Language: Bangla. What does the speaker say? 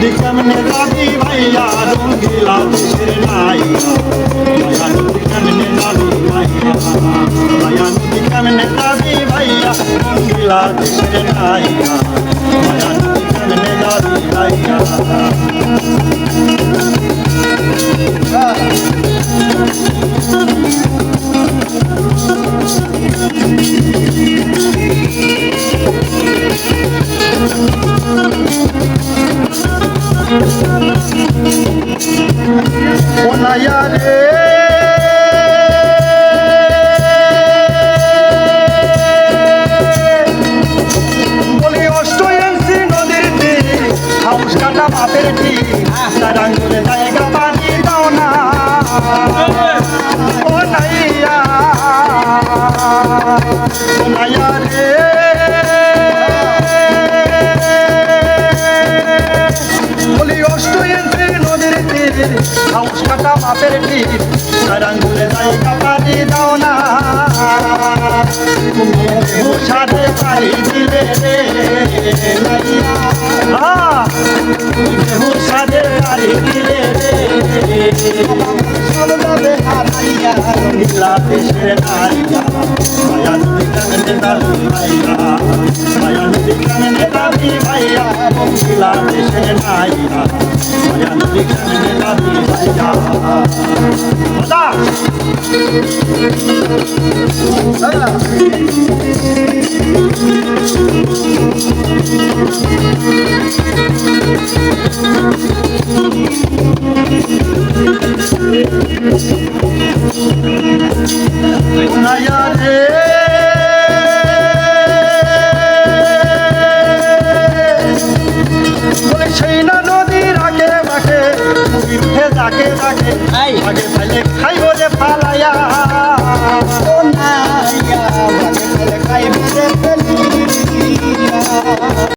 নদী কেমনে যাবি ভাইয়া, রঙ্গিলা দেশের নাইয়া মায়া নদী কেমনে যাবি ভাইয়া মায়া নদী কেমনে যাবি ভাইয়া, রঙ্গিলা দেশের নাইয়া মায়া নদী কেমনে যাবি ভাইয়া। নাইয়া রে। বলি অষ্ট ইঞ্চি নদীর তীর, হাউস কাটা বাপের তীর আঙ্গুলে জায়গা পানি দাও না। ও নাইয়া রে। তীর হাউস কাটা বাপের তার আঙ্গুলে জায়গা পানি দাও না। সাথে পারি দিলে রে সাথে পারি দিলে রে সবদাবে হারাইয়া রঙিলা দেশের নাইয়া। মায়া নদী কাননে দাবি ভাইয়া মায়া নদী কাননে দাবি ভাইয়া রঙিলা দেশের কাননে দাবি যাকে এই। আগে ফাইলে খাইব যে ফালাইয়া